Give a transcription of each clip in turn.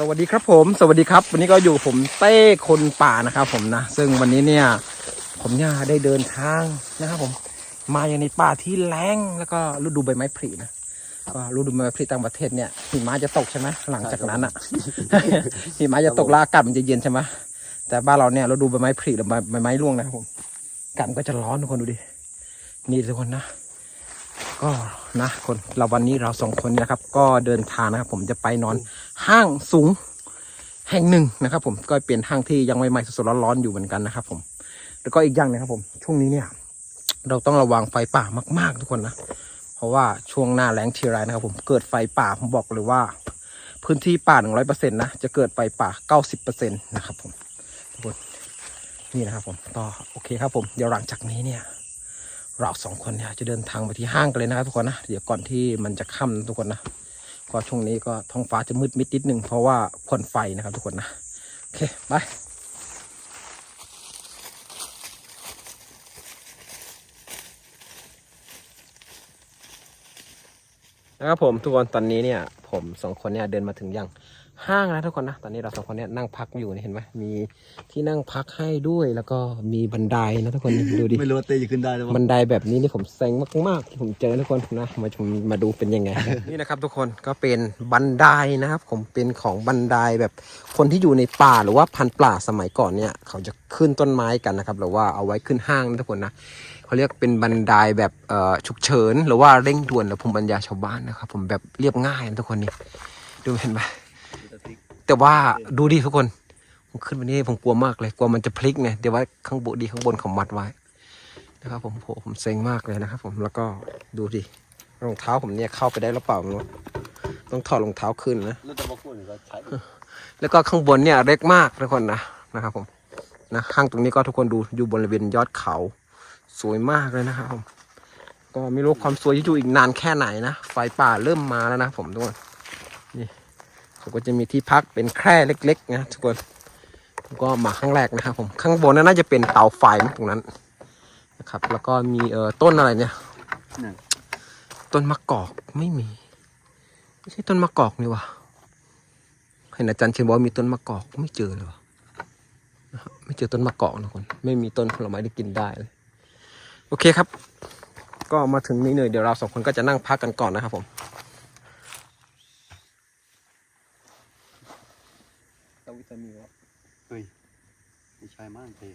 สวัสดีครับผม สวัสดีครับ วันนี้ก็อยู่ผมเต้คนป่านะครับผมนะ ซึ่งวันนี้เนี่ย ผมเนี่ยได้เดินทางนะครับผม มาอย่างในป่าที่แล้งแล้วก็ฤดูใบไม้ผลินะก็ฤดูใบไม้ผลิต่างประเทศเนี่ยหิมะจะตกใช่ไหมหลังจากนั้นอะ หิมะจะตกแล้วอากาศมันจะเย็นใช่ไหมแต่บ้านเราเนี่ยฤดูใบไม้ผลิหรือใบใบไม้ร่วงนะครับผมอากาศมันก็จะร้อนทุกคนดูดินี่ทุกคนนะ ก็ นะคนเราวันนี้เราสองคนนะครับ ก็เดินทางนะครับ ผมจะไปนอนห้างสูงแห่งหนึ่งนะครับ ผมก็เป็นห้างที่ยังใหม่ๆสดๆร้อนๆอยู่เหมือนกันนะครับ ผม แล้วก็อีกอย่างนะครับ ผมช่วงนี้เนี่ย เราต้องระวังไฟป่ามาก ๆ ทุกคนนะเพราะว่าช่วงหน้าแล้งทีไรนะครับ ผมเกิดไฟป่าผมบอกเลยว่า พื้นที่ป่าหนึ่งร้อยเปอร์เซ็นต์นะจะเกิดไฟป่าเก้าสิบเปอร์เซ็นต์นะครับ ผมทุกคนนี่นะครับ ผมก็โอเคครับ ผมเดี๋ยวหลังจากนี้เนี่ย เราสองคนเนี่ยจะเดินทางไปที่ห้างกันเลยนะครับทุกคนนะเดี๋ยวก่อนที่มันจะค่ำนะทุกคนนะก็ช่วงนี้ก็ท้องฟ้าจะมืดมิดนิดนึงเพราะว่าควันไฟนะครับทุกคนนะโอเคไปนะครับผมทุกคนตอนนี้เนี่ยผมสองคนเนี่ยเดินมาถึงยัง ห้างแล้วทุกคนนะ ตอนนี้เราสองคนเนี่ยนั่งพักอยู่นี่เห็นไหมมีที่นั่งพักให้ด้วยแล้วก็มีบันไดนะทุกคนนี่ดูดิ ไม่รู้ว่าเต้จะขึ้นได้หรือเปบัล่านไดแบบนี้นี่ผมเซ็งมากๆที่ผมเจอทุกคนนะมาชมมาดูเป็นยังไง นี่นะครับทุกคนก็เป็นบันไดนะครับ ผมเป็นของบันไดแบบคนที่อยู่ในป่าหรือว่าพันธุ์ป่าสมัยก่อนเนี่ย เขาจะขึ้นต้นไม้กันนะครับหรือว่าเอาไว้ขึ้นห้างนะทุกคนนะเขาเรียกเป็นบันไดแบบเอ่อฉุกเฉิน หรือว่าเร่งด่วนหรือภูมิปัญญาชาวบ้านนะครับ ผมแบบเรียบง่ายนะทุกคนนี่ดูเห็นไหม แต่ว่าดูดิทุกคนผมขึ้นไปนี่ผมกลัวมากเลยกลัวมันจะพลิกไงเดี๋ยวว่าข้างบนดีข้างบนเขามัดไว้นะครับผมโหผมเซ็งมากเลยนะครับ ผมแล้วก็ดูดิรองเท้าผมเนี่ยเข้าไปได้หรือเปล่าไม่รู้ต้องถอดรองเท้าขึ้นนะแล้วจะมาพูดก็ใช้แล้วก็ข้างบนเนี่ยเล็กมากทุกคนนะนะครับ ผมนะห้างตรงนี้ก็ทุกคนดูอยู่บริเวณยอดเขา สวยมากเลยนะครับผมก็ไม่รู้ความสวยจะอยู่อีกนานแค่ไหนนะไฟป่าเริ่มมาแล้วนะผมทุกคนนี่ เขาก็จะมีที่พักเป็นแคร่เล็ก ๆ นะทุกคนผมก็มาข้างแรกนะครับผมข้างบนนั้นน่าจะเป็นเตาไฟมั้งตรงนั้นนะครับ แล้วก็มีเอ่อต้นอะไรเนี่ยเนี่ยต้นมะกอกไม่มีไม่ใช่ต้นมะกอกนี่วะเห็นอาจารย์เชนบอกว่ามีต้นมะกอกไม่เจอเลยวะนะครับไม่เจอต้นมะกอกนะคนไม่มีต้นผลไม้ที่กินได้เลยโอเคครับ ก็มาถึงนี่เลยเดี๋ยวเราสองคนก็จะนั่งพักกันก่อนนะครับผมตวิตามิว เฮ้ยไม่ใช่มากเต้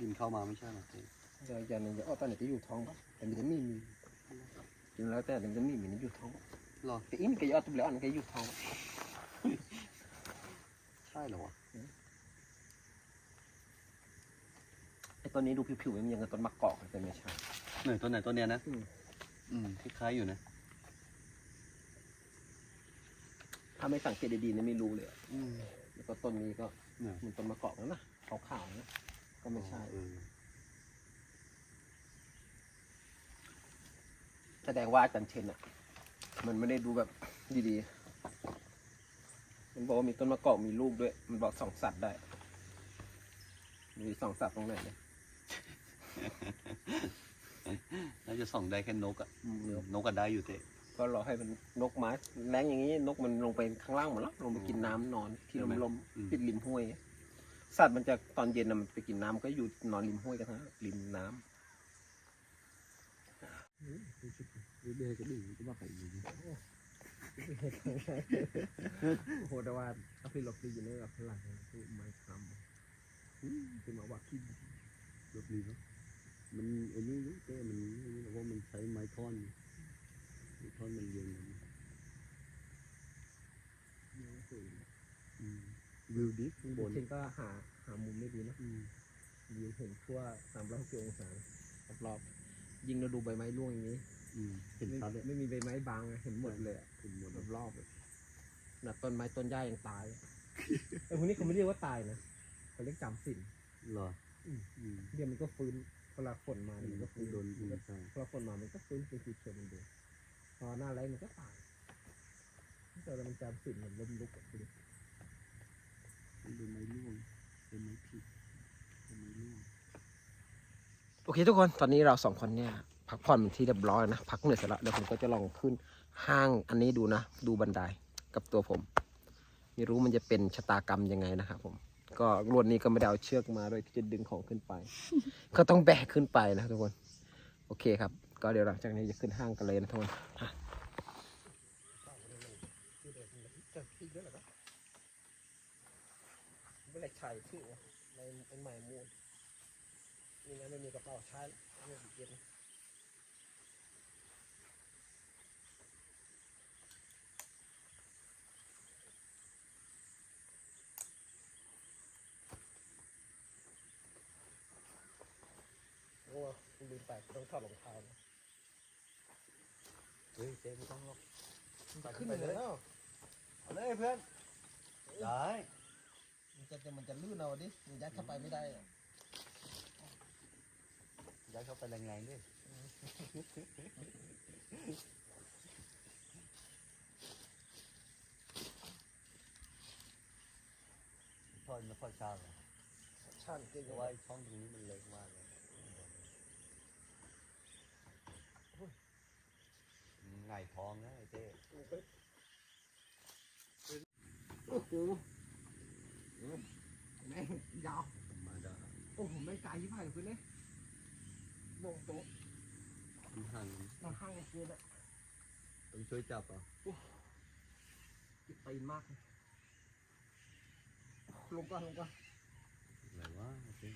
กินเข้ามาไม่ใช่หรอกเต้เดี๋ยวอย่างหนึงเดี๋ยวเอาตอนไหนจะอยู่ท้องปะแต่วิตามินมีกินแล้วแต่วิตามินมีอยู่ท้องหรอแต่อีมันก็ยอดตัวแล้วอันก็อยู่ท้องใช่เหรอวะไอ้ต้นนี้ดูผิวๆมันยังกับต้นมะกอกเลยแต่ไม่ใช่ไหนตัวไหนตัวเนี้ยนะอืมอืมคล้ายๆอยู่นะถ้าไม่สังเกตดีๆเนี่ยไม่รู้เลยอะอืมแล้วก็ต้นนี้ก็เนี่ยเห มันต้นมะกอกแล้วนะขาวๆนะก็ไม่ใช่เออแสดงว่าอาจารย์เชนอะ มันไม่ได้ดูแบบดีๆ มันบอกว่ามีต้นมะกอกมีลูกด้วย มันบอกสองสัตว์ได้ มีสองสัตว์ตรงไหนเนี่ยน่าจะส่องได้แค่นกอะเดี๋ยวนกก็ได้อยู่เต้ ก็รอให้มันนกไม้แรงอย่างนี้นกมันลงไปข้างล่างหมดแล้วลงไปกินน้ำนอนที่ลมลมๆติดริมห้วย สัตว์มันจะตอนเย็นน่ะมันไปกินน้ำก็อยู่นอนริมห้วยกันทั้งนั้นริมน้ำเด็กก็ดีก็มาไปอยู่โหแต่ว่าถ้าพี่ลบดีอยู่ในแบบพลังคือไม่ทำคือมาว่าคิดรบดีเนาะมันไอ้นี่นี่เต้มันนี่เพราะมันใช้ไม้ท่อน ไม้ท่อนมันเย็นอืมวิวดิฟข้างบบนนเช่นก็หาหามุมไม่ดีนะอืมวิวเห็นทั่วสามร้อยหกสิบองศารอบๆยิ่งเราดูใบไม้ร่วงอย่างนี้อืมเห็นไม่ชัดเลยไม่มีใบไม้บางอะเห็นหมดเลยอะเห็นหมดรอบๆเลยหนักต้นไม้ต้นหญ้ายังตายแต่พวกนี้เขาไม่เรียกว่าตายนะเขาเรียกจำสินเหรออืมอืมเดี๋ยวมันก็ฟื้นเวลาฝนมาอืเนี่ยมมันก็ฟื้นโดนอืมใช่พอฝนมามันก็ฟื้นเป็นคือเชิงมันดูพ อหน้าแรมันก็ตายแต่เรามันจำสินเหมือนลมลุกอะดูดิเป็นไม้ร่วงเป็นไม้ผิดเป็นไม้ร่วงโอเคทุกคนตอนนี้เราสองคนเนี่ยพักผ่อนเป็นที่เรียบร้อยนะ พักเหนื่อยเสร็จแล้วเดี๋ยวผมก็จะลองขึ้นห้างอันนี้ดูนะ ดูบันไดกับตัวผม ไม่รู้มันจะเป็นชะตากรรมยังไงนะครับผม ก็รวดนี้ก็ไม่ได้เอาเชือกมาด้วยที่จะดึงของขึ้นไป ก็ต้องแบกขึ้นไปนะทุกคน โอเคครับ ก็เดี๋ยวหลังจากนี้จะขึ้นห้างกันเลยนะทุกคนไม่ได้ใช้ชื่ในเป็นใหม่มูลนี่นะไม่มีกระเป๋าใช้ไม่มีเย็นโอ้ลืมไปต้องถอดรองเท้านะ เฮ้ยเจ๊ไม่ต้องหรอกขึ้นไปเลยเนาะเอาเลยเพื่อนได้มันจะมันจะลื่นเอาดิมันยัดเข้าไปไม่ได้อะย้ายเข้าไปแรงๆดิทอดไม่ค่อยช้าหรอกช่างเก่งเพราะว่าไอ้ช่องตรงนี้มันเล็กมากเลยไงาย ท้องนะไอ้เจ๊โอ้โหแม่งยาวธรรมดาโอ้โหไม่ไกลยี่ห้าเลยคุณเนี่ยโบกโต๊ะมันห่างนอนข้างเลยคือแบบต้องช่วยจับอะติดตีนมากเลยลงก่อนลงก่อนอะไรวะไอ้เจ๊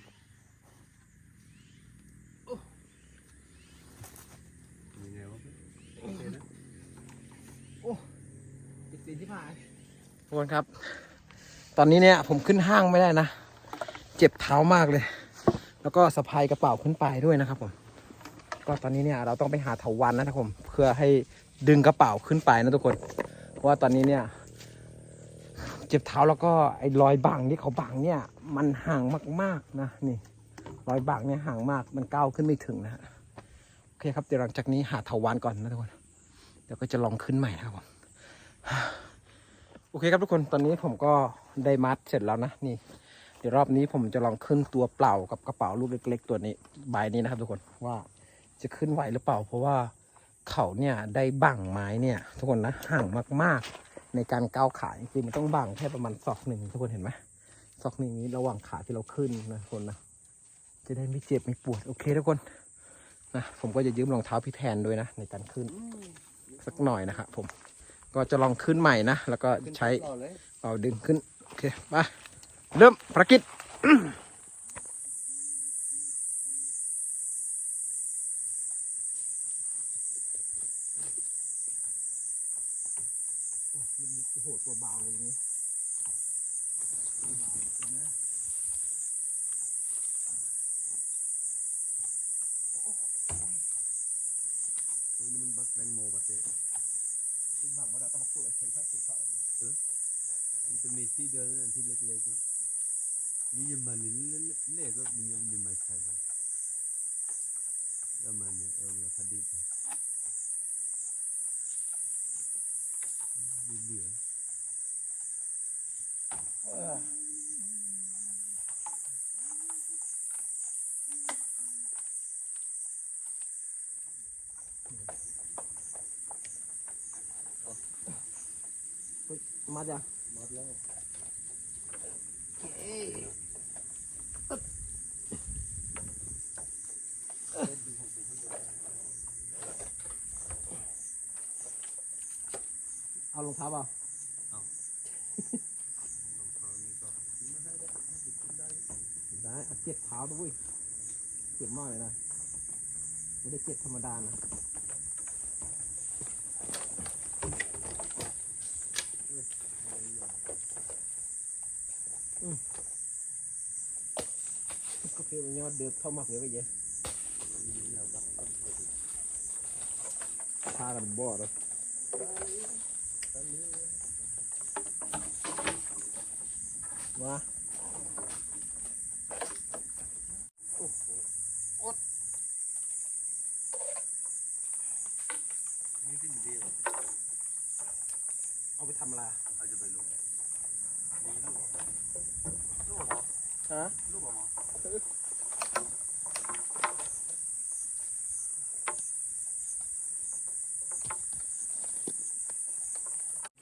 โอ้ยังไงวะโอเคนะ ที่ผายทุกคนครับ ตอนนี้เนี่ยผมขึ้นห้างไม่ได้นะ เจ็บเท้ามากเลย แล้วก็สะพายกระเป๋าขึ้นไปด้วยนะครับผม ก็ตอนนี้เนี่ยเราต้องไปหาเถาวันนะครับผมเพื่อให้ดึงกระเป๋าขึ้นไปนะทุกคน เพราะว่าตอนนี้เนี่ย เจ็บเท้าแล้วก็ไอ้รอยบังที่เขาบังเนี่ย มันห่างมากๆนะนี่ รอยบังเนี่ยห่างมากมันก้าวขึ้นไม่ถึงนะฮะโอเคครับเดี๋ยวหลังจากนี้หาเถาวันก่อนนะทุกคนเดี๋ยวก็จะลองขึ้นใหม่นะครับผม โอเคครับทุกคนตอนนี้ผมก็ได้มัดเสร็จแล้วนะนี่ เดี๋ยวรอบนี้ผมจะลองขึ้นตัวเปล่ากับกระเป๋าลูกเล็ก ๆ ตัวนี้ใบนี้นะครับ ทุกคนว่าจะขึ้นไหวหรือเปล่า เพราะว่าเขาเนี่ยได้บั่งไม้เนี่ย ทุกคนนะห่างมากๆ ในการก้าวขาจริงๆมันต้องบั่งแค่ประมาณศอกหนึ่งทุกคนเห็นไหมศอกหนึ่งนี้ระหว่างขาที่เราขึ้นนะทุกคนนะจะได้ไม่เจ็บไม่ปวดโอเคทุกคนนะผมก็จะยืมรองเท้าพี่แทนด้วยนะในการขึ้นสักหน่อยนะครับผม ก็จะลองขึ้นใหม่นะ แล้วก็ใช้ต่อเลยเอาดึงขึ้น โอเคไปเริ่มภารกิจโอ้ยโอ้โหตัวเบาเลยอย่างนี้ ကိုလည်းချိန်ဖက်ချိန်ဖက်တယ်ဟမ်သူမေတီတော့အထိလက်လေးကိုညညမနေလေကညညမချာတယ်ဒါမှလည်းအမလဖတ်တယ်ဒီလိုအာ มันนี่เล็กก็มันยังยังไม่ใช่เลยแล้วมันเนี่ยเออมันพอดีเหลือเออเฮ้ยมาจ้ะมัดแล้วเอารองเท้าเปล่ารองเท้านี่ก็ได้เอาเจ็ดเท้าด้วยเจ็บมากเลยนะ ไม่ได้เจ็บธรรมดานะอืม ก็เพียงยอดเดือบเข้ามาเผื่อไปเยอะพากันบ่อเลยมานี่ที่มันดีเหรอเอาไปทำอะไรเขาจะไปรู้นี่ลูกเหรอฮะลูกเหรอห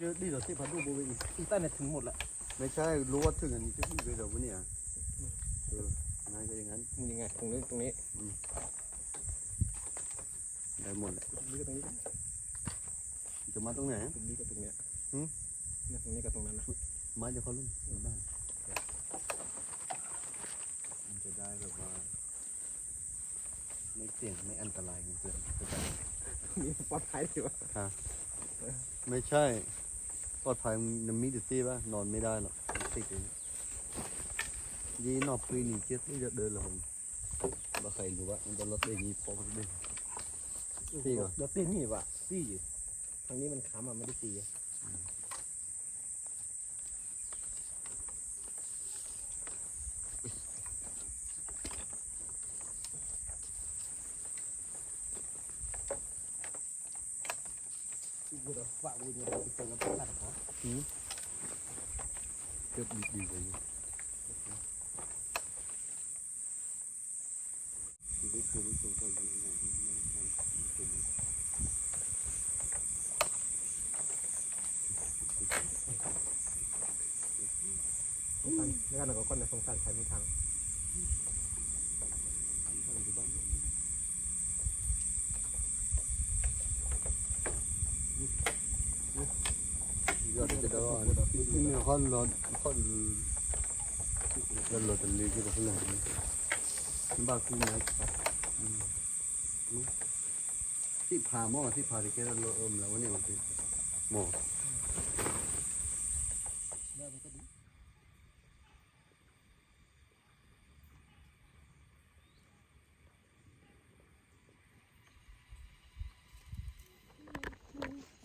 โอเคเจอดีเราที่พัดดูบริเวณอีต้นเนี่ยถึงหมดละไม่ใช่รู้ว่าถึงอันนี้จะพูดไปเดี๋ยววะเนี่ยเออนายก็อย่างนั้นมันยังไงตรงนี้ตรงนี้ได้หมดแหละตรงนี้กับตรงนี้จะมาตรงไหนตรงนี้กับตรงเนี้ยหืมเนี่ยตรงนี้กับตรงนั้นนะมาจะเขาลุ่มบ้านมันจะได้แบบว่าไม่เสี่ยงไม่อันตรายไงเพื่อนเข้าใจไหมมีปลอดภัยดีวะไม่ใช่ ปลอดภัยมันมีแต่ที่ว่านอนไม่ได้หรอกติดเองยี่นอกปีนี่เจ็ดไม่จะเดินหรอกว่าใครรู้ว่ามันจะลดได้ยี่พอมันได้ตีก่อนเดี๋ยวตีนี่วะตีอยู่ทางนี้มันขามาไม่ได้ตีอะ เดี๋ยวฝากกูเลยไปเจอกันที่ตัดเขาเจ็บดีกว่าอยู่ชีวิตผมสงสารคนอื่นไม่ไม่ไม่เป็นไรงสารแล้วกันหนูก็คนในสงสารใช้ไม่ทาง ทำอยู่บ้านยอดจะได้ว่าเนี่คนรถคนรถรถตันลีที่เราเล่นบ้าคือนะครับที่พาหม้อที่พาที่แกเราเอิมแล้ววันนี้มันเป็นหม้อ ได้มันก็ดี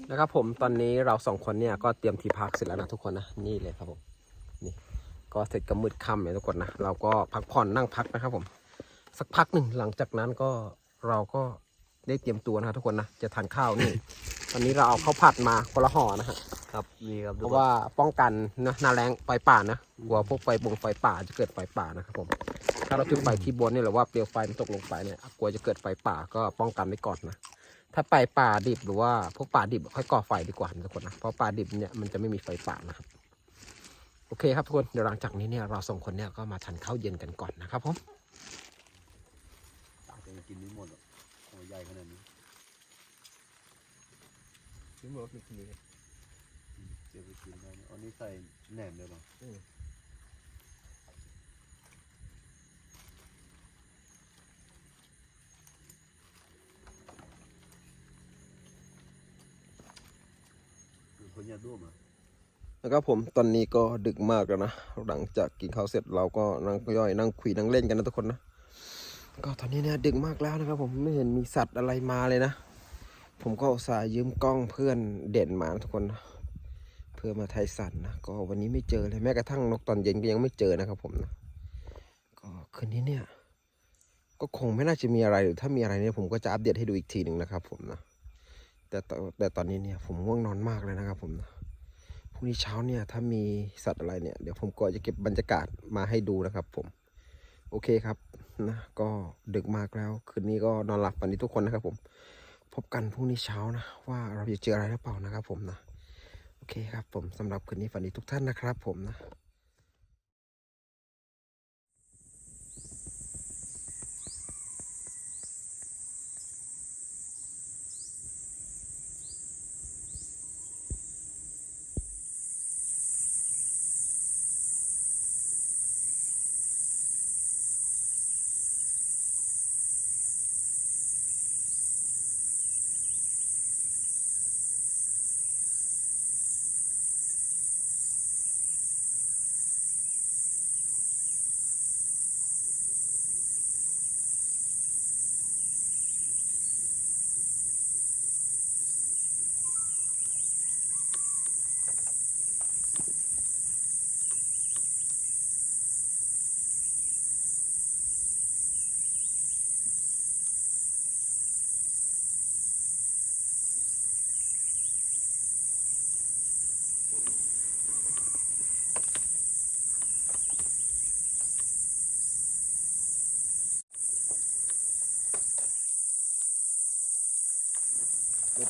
นะครับผมตอนนี้เราสองคนเนี่ยก็เตรียมที่พักเสร็จแล้วนะทุกคนนะนี่เลยครับผมนี่ก็เสร็จก็มืดค่ำเลยทุกคนนะเราก็พักผ่อนนั่งพักนะครับผม สักพักหนึ่งหลังจากนั้นก็เราก็ได้เตรียมตัวนะครับทุกคนนะจะทานข้าวนี่ ตอนนี้เราเอาข้าวผัดมาคนละห่อนะฮะครับนี่ครับเพราะว่าป้องกันนะหนาแรงไฟป่านะกลัวพวกไฟบงไฟป่าจะเกิดไฟป่านะครับผม ถ้าเราจุดไฟที่บนเนี่ยหรือว่าเปลวไฟมันตกลงไปเนี่ยกลัวจะเกิดไฟป่าก็ป้องกันไว้ก่อนนะ ถ้าไปป่าดิบหรือว่าพวกป่าดิบค่อยก่อไฟดีกว่านะทุกคนนะเพราะป่าดิบเนี่ยมันจะไม่มีไฟป่านะครับโอเคครับทุกคนเดี๋ยวหลังจากนี้เนี่ยเราสองคนเนี่ยก็มาทานข้าวเย็นกันก่อนนะครับผมจะกินไม่หมดหรอกหัวใหญ่ขนาดนี้เดี๋ยวไปกินได้นะอันนี้ใส่แหนมเลยป่ะ อืมคนยาด้วมอะครับผมตอนนี้ก็ดึกมากแล้วนะ หลังจากกินข้าวเสร็จเราก็นั่งย่อยนั่งคุยนั่งเล่นกันนะทุกคนนะ ก็ตอนนี้เนี่ยดึกมากแล้วนะครับ ผมไม่เห็นมีสัตว์อะไรมาเลยนะ ผมก็อุตส่าห์ยืมกล้องเพื่อนเด่นมาทุกคนนะเพื่อมาไทยสัตว์นะ ก็วันนี้ไม่เจอเลยแม้กระทั่งนกตอนเย็นก็ยังไม่เจอนะครับ ผมนะ ก็คืนนี้เนี่ย ก็คงไม่น่าจะมีอะไรหรือถ้ามีอะไรเนี่ยผมก็จะอัปเดตให้ดูอีกทีหนึ่งนะครับ ผมนะ แต่ตแต่ตอนนี้เนี่ยผมง่วงนอนมากเลยนะครับผมพรุ่งนี้เช้าเนี่ยถ้ามีสัตว์อะไรเนี่ยเดี๋ยวผมก็จะเก็บบรรยากาศมาให้ดูนะครับ ผม โอเคครับนะก็ดึกมากแล้วคืนนี้ก็นอนหลับวันนี้ทุกคนนะครับ ผม พบกันพรุ่งนี้เช้านะ ว่าเราจะเจออะไรหรือเปล่านะครับ ผมนะโอเคครับ ผมสำหรับคืนนี้ฝันดีทุกท่านนะครับ ผมนะ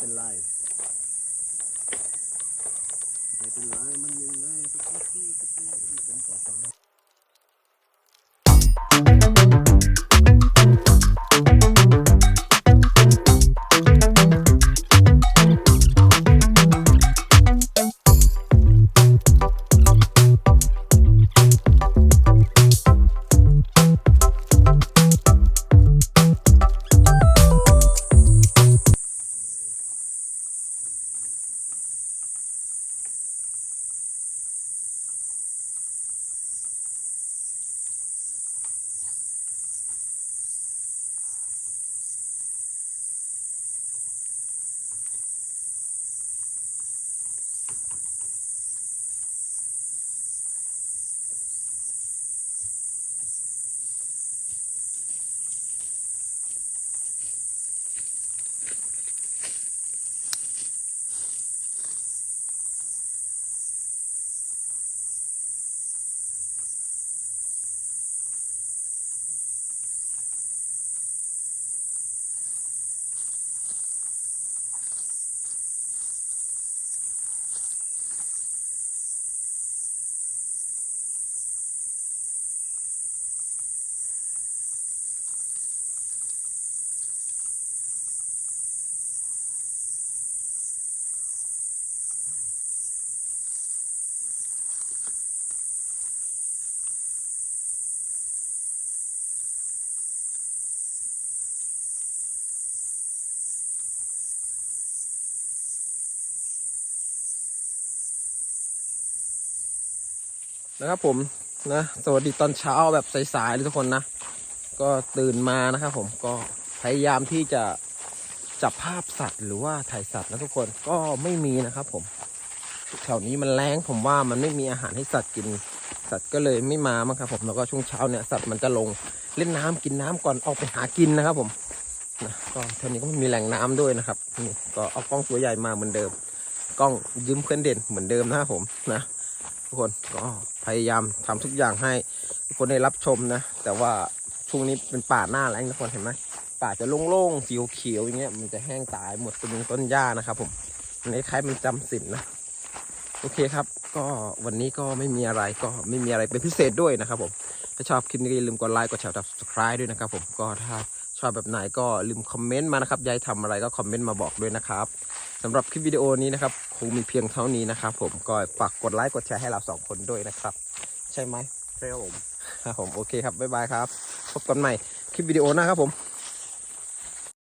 ไนะครับผมนะสวัสดีตอนเช้าแบบสายๆเลยทุกคนนะ ก็ตื่นมานะครับผมก็พยายามที่จะจับภาพสัตว์หรือว่าถ่ายสัตว์นะทุกคนก็ไม่มีนะครับผมแถวนี้มันแรงผมว่ามันไม่มีอาหารให้สัตว์กินสัตว์ก็เลยไม่มามั้งครับผมแล้วก็ช่วงเช้าเนี่ยสัตว์มันจะลงเล่นน้ำกินน้ำก่อนออกไปหากินนะครับผมนะก็แถวนี้ก็มีแหล่งน้ำด้วยนะครับนี่ก็เอากล้องตัวใหญ่มาเหมือนเดิม กล้องยืมเพื่อนเด่นเหมือนเดิมนะครับผมนะทุกคนก็ ยายามทำทุกอย่างให้ทุกคนได้รับชมนะ แต่ว่าช่วงนี้เป็นป่าหน้าแล้งทุกคนเห็นไหมป่าจะโล่งๆสีเขียวอย่างเงี้ยมันจะแห้งตายหมดเป็นต้นหญ้านะครับ ผมอันคล้ายมันจำสินนะโอเคครับ ก็วันนี้ก็ไม่มีอะไรก็ไม่มีอะไรเป็นพิเศษด้วยนะครับ ผมถ้าชอบคลิปนี้อย่าลืมกดไลค์กดแชร์กด subscribe ด้วยนะครับ ผมก็ถ้าชอบแบบไหนก็ลืมคอมเมนต์มานะครับยายทำอะไรก็คอมเมนต์มาบอกด้วยนะครับสำหรับคลิปวิดีโอนี้นะครับ คงมีเพียงเท่านี้นะครับผมก็ฝากกดไลค์กดแชร์ให้เราสองคนด้วยนะครับ ใช่ไหมใช่ครับผมครับผมโอเคครับบ๊ายบายครับ พบกันใหม่คลิปวิดีโอหน้าครับผม